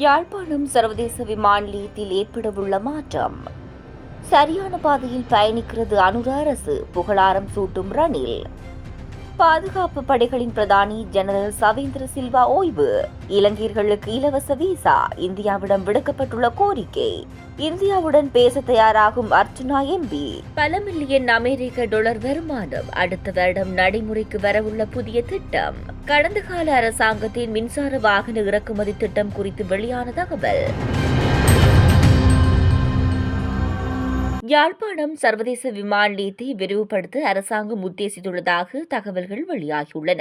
யாழ்ப்பாணம் சர்வதேச விமான நிலையத்தில் ஏற்படவுள்ள மாற்றம். சரியான பாதையில் பயணிக்கிறது அனுர அரசு புகழாரம் சூட்டும் ரணில். பாதுகாப்பு படைகளின் பிரதானி ஜெனரல் சவேந்திர சில்வா ஓய்வு. இலங்கையர்களுக்கு இலவச விசா இந்தியாவிடம் விடுக்கப்பட்டுள்ள கோரிக்கை. இந்தியாவுடன் பேச தயாராகும் அர்ச்சுனா எம்பி பல மில்லியன் அமெரிக்க டாலர் வருமானம் அடுத்த வருடம் நடைமுறைக்கு வரவுள்ள புதிய திட்டம். கடந்த கால அரசாங்கத்தின் மின்சார வாகன இறக்குமதி திட்டம் குறித்து வெளியான தகவல். யாழ்ப்பாணம் சர்வதேச விமான நிலையத்தை விரிவுபடுத்த அரசாங்கம் உத்தேசித்துள்ளதாக தகவல்கள் வெளியாகியுள்ளன.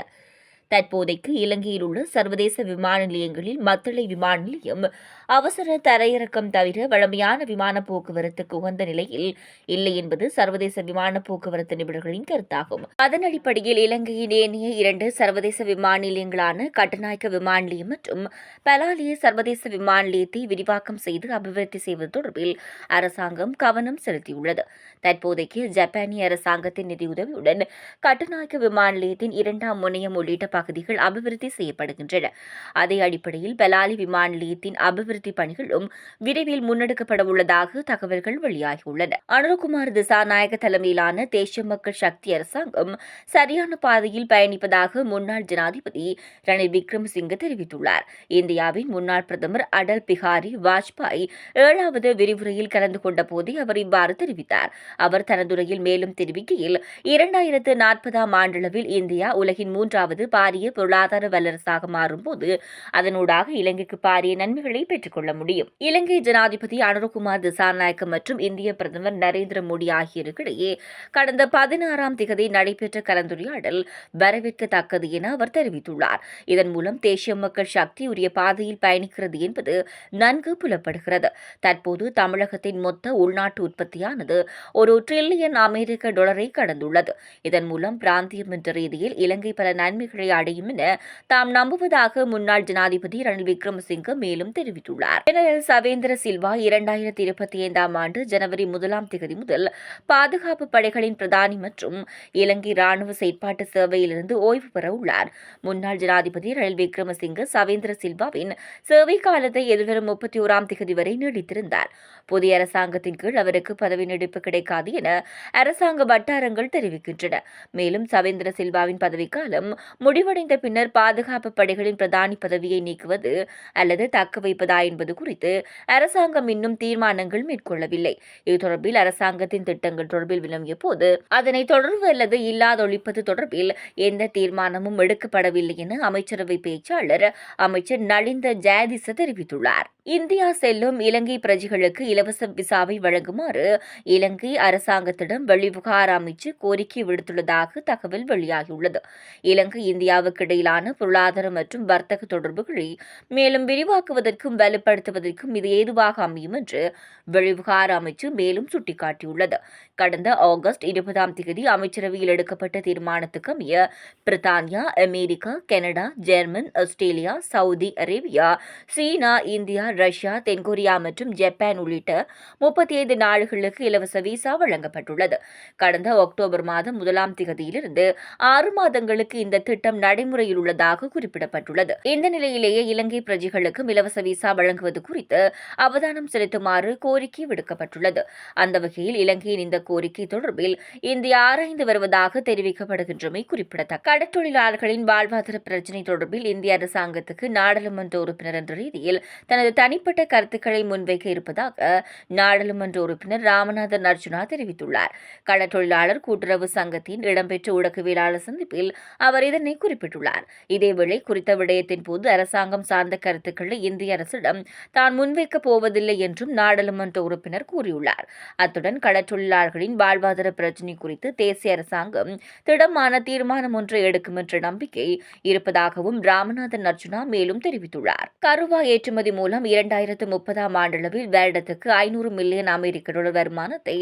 தற்போதைக்கு இலங்கையில் உள்ள சர்வதேச விமான நிலையங்களில் மத்தளை விமான நிலையம் அவசர தரையிறக்கம் தவிர வழமையான விமான போக்குவரத்துக்கு உகந்த நிலையில் இல்லை என்பது சர்வதேச விமான போக்குவரத்து நிபுணர்களின் கருத்தாகும். அதன் அடிப்படையில் இலங்கையின் ஏனைய இரண்டு சர்வதேச விமான நிலையங்களான கட்டநாயக்க விமான நிலையம் மற்றும் பலாலிய சர்வதேச விமான நிலையத்தை விரிவாக்கம் செய்து அபிவிருத்தி செய்வது தொடர்பில் அரசாங்கம் கவனம் செலுத்தியுள்ளது. தற்போதைக்கு ஜப்பானிய அரசாங்கத்தின் நிதியுதவியுடன் கட்டுநாயக்க விமான நிலையத்தின் இரண்டாம் முனையம் உள்ளிட்ட பகுதிகள் அபிவிருத்தி செய்யப்படுகின்றன. அதே அடிப்படையில் பலாலி விமான நிலையத்தின் அபிவிருத்தி பணிகளும் விரைவில் முன்னெடுக்கப்பட உள்ளதாக தகவல்கள் வெளியாகியுள்ளன. அனுரகுமார் திசாநாயக தலைமையிலான தேசிய மக்கள் சக்தி அரசாங்கம் சரியான பாதையில் பயணிப்பதாக முன்னாள் ஜனாதிபதி ரணில் விக்ரமசிங்க தெரிவித்துள்ளார். இந்தியாவின் முன்னாள் பிரதமர் அடல் பிகாரி வாஜ்பாய் ஏழாவது விரிவுரையில் கலந்து கொண்ட போதே அவர் இவ்வாறு தெரிவித்தார். அவர் தனதுரையில் மேலும் தெரிவிக்கையில் இரண்டாயிரத்து நாற்பதாம் ஆண்டளவில் இந்தியா உலகின் மூன்றாவது பாரிய பொருளாதார வல்லரசாக மாறும்போது அதனூடாக இலங்கைக்கு பாரிய நன்மைகளை பெற்றுக்கொள்ள முடியும். இலங்கை ஜனாதிபதி அனுரகுமார் திசாநாயக்க மற்றும் இந்திய பிரதமர் நரேந்திர மோடி ஆகியோருக்கிடையே கடந்த பதினாறாம் திகதி நடைபெற்ற கலந்துரையாடல் வரவேற்கத்தக்கது என அவர் தெரிவித்துள்ளார். இதன் மூலம் தேசிய மக்கள் சக்தி உரிய பாதையில் பயணிக்கிறது என்பது நன்கு புலப்படுகிறது. தற்போது தமிழகத்தின் மொத்த உள்நாட்டு உற்பத்தியானது ஒரு டிரில்லியன் அமெரிக்க டாலரை கடந்துள்ளது. இதன் மூலம் பிராந்தியம் என்ற ரீதியில் இலங்கை பல நன்மைகளை அடையும் என தாம் நம்புவதாக முன்னாள் ஜனாதிபதி ரணில் விக்ரமசிங்க மேலும் தெரிவித்துள்ளார். ஜெனரல் சவேந்திர சில்வா இரண்டாயிரத்தி இருபத்தி ஐந்தாம் ஆண்டு ஜனவரி முதலாம் தேதி முதல் பாதுகாப்பு படைகளின் பிரதானி மற்றும் இலங்கை ராணுவ செயற்பாட்டு சேவையிலிருந்து ஓய்வு பெற உள்ளார். முன்னாள் ஜனாதிபதி ரணில் விக்ரமசிங்க சவேந்திர சில்வாவின் சேவை காலத்தை எதிர்வரும் முப்பத்தி ஓராம் தேதி வரை நீடித்திருந்தார். புதிய அரசாங்கத்தின் கீழ் அவருக்கு பதவி நீடிப்பு கிடைக்காது என அரசாங்க வட்டாரங்கள் தெரிவிக்கின்றன. மேலும் சவேந்திர சில்வாவின் பதவிக்காலம் முடிவு முடிவடைந்த பின்னர் பாதுகாப்பு படைகளின் பிரதானி பதவியை நீக்குவது அல்லது தக்க வைப்பதா என்பது குறித்து அரசாங்கம் இன்னும் தீர்மானங்கள் மேற்கொள்ளவில்லை. இது தொடர்பில் அரசாங்கத்தின் திட்டங்கள் தொடர்பில் விளம்பிய போது அதனை தொடர்பு அல்லது இல்லாதொழிப்பது தொடர்பில் எந்த தீர்மானமும் எடுக்கப்படவில்லை என அமைச்சரவை பேச்சாளர் அமைச்சர் நளிந்த ஜாதிச தெரிவித்துள்ளார். இந்தியா செல்லும் இலங்கை பிரஜைகளுக்கு இலவச விசாவை வழங்குமாறு இலங்கை அரசாங்கத்திடம் வெளிவிவகார அமைச்சு கோரிக்கை விடுத்துள்ளதாக தகவல் வெளியாகியுள்ளது. இலங்கை இந்தியாவுக்கு இடையிலான பொருளாதார மற்றும் வர்த்தக தொடர்புகளை மேலும் விரிவாக்குவதற்கும் வலுப்படுத்துவதற்கும் இது ஏதுவாக அமையும் என்று வெளிவிவகார அமைச்சு மேலும் சுட்டிக்காட்டியுள்ளது. கடந்த ஆகஸ்ட் இருபதாம் தேதி அமைச்சரவையில் எடுக்கப்பட்ட தீர்மானத்துக்கு அமைய Britannia America Canada German Australia Saudi Arabia China India Russia தென்கொரியா மற்றும் ஜப்பான் உள்ளிட்ட முப்பத்தி ஐந்து நாடுகளுக்கு இலவச விசா வழங்கப்பட்டுள்ளது. கடந்த அக்டோபர் மாதம் முதலாம் திகதியிலிருந்து ஆறு மாதங்களுக்கு இந்த திட்டம் நடைமுறையில் உள்ளதாக குறிப்பிடப்பட்டுள்ளது. இந்த நிலையிலேயே இலங்கை பிரஜைகளுக்கும் இலவச விசா வழங்குவது குறித்து அவதானம் செலுத்துமாறு கோரிக்கை விடுக்கப்பட்டுள்ளது. அந்த வகையில் இலங்கையின் இந்த கோரிக்கை தொடர்பில் இந்தியா ஆராய்ந்து வருவதாக தெரிவிக்கப்படுகின்றமை குறிப்பிடத்தக்க. கடற்தொழிலாளர்களின் வாழ்வாதார பிரச்சினை தொடர்பில் இந்திய அரசாங்கத்துக்கு நாடாளுமன்ற உறுப்பினர் என்ற ரீதியில் தனது தனிப்பட்ட கருத்துக்களை முன்வைக்க இருப்பதாக நாடாளுமன்ற உறுப்பினர் ராமநாதன் அர்ஜுனா தெரிவித்துள்ளார். கடற்தொழிலாளர் கூட்டுறவு சங்கத்தின் இடம்பெற்ற ஊடகவியலாளர் சந்திப்பில் அவர் இதனை குறிப்பிட்டுள்ளார். இதேவேளை குறித்த விடயத்தின் போது அரசாங்கம் சார்ந்த கருத்துக்களை இந்திய அரசிடம் தான் முன்வைக்கப் போவதில்லை என்றும் நாடாளுமன்ற உறுப்பினர் கூறியுள்ளார். அத்துடன் கடற்றொழிலாளர்களின் வாழ்வாதார பிரச்சினை குறித்து தேசிய அரசாங்கம் திடமான தீர்மானம் ஒன்றை எடுக்கும் என்ற நம்பிக்கை இருப்பதாகவும் ராமநாதன் அர்ஜுனா மேலும் தெரிவித்துள்ளார். கருவா ஏற்றுமதி மூலம் இரண்டாயிரத்து முப்பதாம் ஆண்டளவில் வருடத்துக்கு ஐநூறு மில்லியன் அமெரிக்க டாலர் வருமானத்தை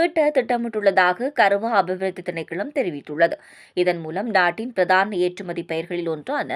ஈட்ட திட்டமிட்டுள்ளதாக கருவா அபிவிருத்தி திணைக்களம் தெரிவித்துள்ளது. இதன் மூலம் நாட்டின் பிரதான ஏற்றுமதி பெயர்களில் ஒன்றான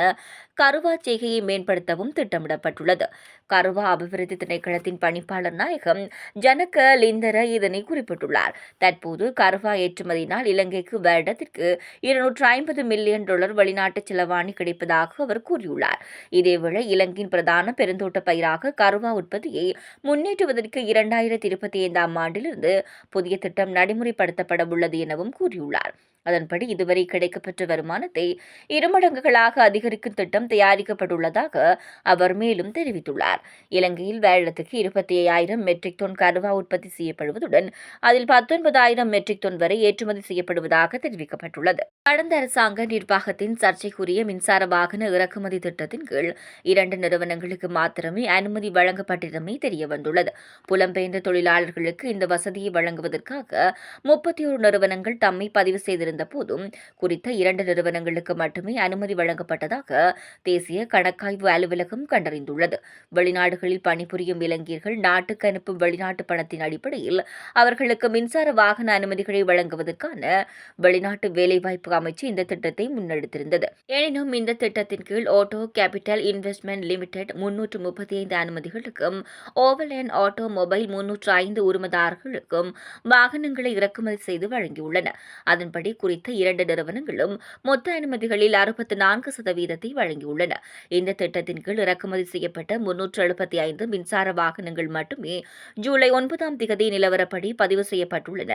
கருவா செய்கையை மேம்படுத்தவும் திட்டமிடப்பட்டுள்ளது. கருவா அபிவிருத்தி திணைக்களத்தின் பணிப்பாளர் நாயகம் ஜனக லிந்தர இதனை குறிப்பிட்டுள்ளார். தற்போது கருவா ஏற்றுமதியினால் இலங்கைக்கு வருடத்திற்கு இருநூற்று ஐம்பது மில்லியன் டாலர் வெளிநாட்டு செலவாணி கிடைப்பதாக அவர் கூறியுள்ளார். இதேவேளை இலங்கையின் பிரதான பெருந்தோட்ட பயிராக கருவா உற்பத்தியை முன்னேற்றுவதற்கு இரண்டாயிரத்தி இருபத்தி ஐந்தாம் ஆண்டிலிருந்து புதிய திட்டம் நடைமுறைப்படுத்தப்பட உள்ளது எனவும் கூறியுள்ளார். அதன்படி இதுவரை கிடைக்கப்பெற்ற வருமானத்தை இருமடங்குகளாக அதிகரிக்கும் திட்டம் தயாரிக்கப்பட்டுள்ளதாக அவர் மேலும் தெரிவித்துள்ளார். இலங்கையில் வேளத்துக்கு இருபத்தி ஐயாயிரம் மெட்ரிக் டன் கருவா உற்பத்தி செய்யப்படுவதுடன் அதில் பத்தொன்பதாயிரம் மெட்ரிக் டன் வரை ஏற்றுமதி செய்யப்படுவதாக தெரிவிக்கப்பட்டுள்ளது. கடந்த அரசாங்க நிர்வாகத்தின் சர்ச்சைக்குரிய மின்சார வாகன இறக்குமதி திட்டத்தின் கீழ் இரண்டு நிறுவனங்களுக்கு மாத்திரமே அனுமதி வழங்கப்பட்டிருந்தமை தெரியவந்துள்ளது. புலம்பெயர்ந்த தொழிலாளர்களுக்கு இந்த வசதியை வழங்குவதற்காக முப்பத்தி ஒரு நிறுவனங்கள் தம்மை பதிவு செய்திருந்த போதும் குறித்த இரண்டு நிறுவனங்களுக்கு மட்டுமே அனுமதி வழங்கப்பட்டதாக தேசிய கணக்காய்வு அலுவலகம் கண்டறிந்துள்ளது. வெளிநாடுகளில் பணிபுரியும் இலங்கையர்கள் நாட்டுக்கு அனுப்பும் வெளிநாட்டு பணத்தின் அடிப்படையில் அவர்களுக்கு மின்சார வாகன அனுமதிகளை வழங்குவதற்கான வெளிநாட்டு வேலைவாய்ப்பு அமைச்சு இந்த திட்டத்தை முன்னெடுத்திருந்தது. எனினும் இந்த திட்டத்தின் கீழ் ஆட்டோ கேபிட்டல் இன்வெஸ்ட்மெண்ட் லிமிடெட் முன்னூற்று முப்பத்தி ஐந்து அனுமதிகளுக்கும் அண்ட் ஆட்டோ மொபைல் முன்னூற்று ஐந்து உரிமதாரர்களுக்கும் வாகனங்களை இறக்குமதி செய்து வழங்கியுள்ளன. அதன்படி குறித்த இரண்டு நிறுவனங்களும் மொத்த அனுமதிகளில் அறுபத்தி நான்கு சதவீதத்தை வழங்கியுள்ளன. இந்த திட்டத்தின் கீழ் இறக்குமதி செய்யப்பட்ட முன்னூற்று எழுபத்தி ஐந்து மின்சார வாகனங்கள் மட்டுமே ஜூலை ஒன்பதாம் திகதி நிலவரப்படி பதிவு செய்யப்பட்டுள்ளன.